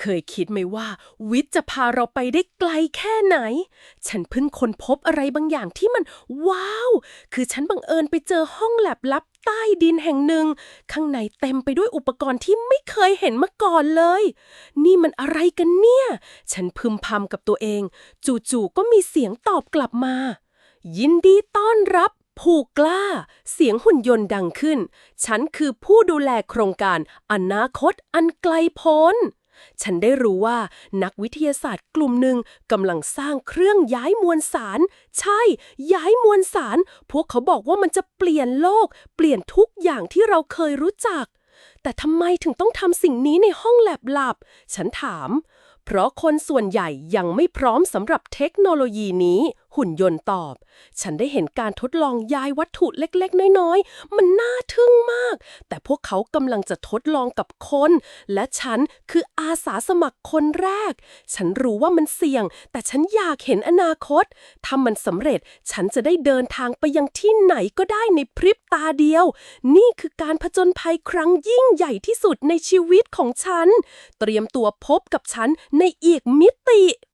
เคยคิดไหมว่า วิทย์จะพาเราไปได้ไกลแค่ไหน ฉันเพิ่งค้นพบอะไรบางอย่างที่มัน ว้าว คือฉันบังเอิญไปเจอห้องแลบลับใต้ดินแห่งหนึ่ง ข้างในเต็มไปด้วยอุปกรณ์ที่ไม่เคยเห็นมาก่อนเลย นี่มันอะไรกันเนี่ย ฉันพึมพำกับตัวเอง จู่ๆก็มีเสียงตอบกลับมา ยินดีต้อนรับผู้กล้า เสียงหุ่นยนต์ดังขึ้น ฉันคือผู้ดูแลโครงการอนาคตอันไกลโพ้น ฉันได้รู้ว่านักวิทยาศาสตร์กลุ่มหนึ่งกำลังสร้างเครื่องย้ายมวลสาร ใช่ ย้ายมวลสาร พวกเขาบอกว่ามันจะเปลี่ยนโลก เปลี่ยนทุกอย่างที่เราเคยรู้จัก แต่ทำไมถึงต้องทำสิ่งนี้ในห้องแลบลับ ฉันถาม เพราะคนส่วนใหญ่ยังไม่พร้อมสำหรับเทคโนโลยีนี้ หุ่นยนต์ตอบ ฉันได้เห็นการทดลองย้ายวัตถุเล็กๆ น้อยๆ มันน่าทึ่งมาก แต่ พวกเขากำลังจะทดลองกับคน และฉันคืออาสาสมัครคนแรก ฉันรู้ว่ามันเสี่ยง แต่ฉันอยากเห็นอนาคต ถ้ามันสำเร็จฉันจะได้เดินทางไปยังที่ไหนก็ได้ในพริบตาเดียว นี่คือการผจญภัยครั้งยิ่งใหญ่ที่สุดในชีวิตของฉัน เตรียมตัวพบกับฉันในอีกมิติ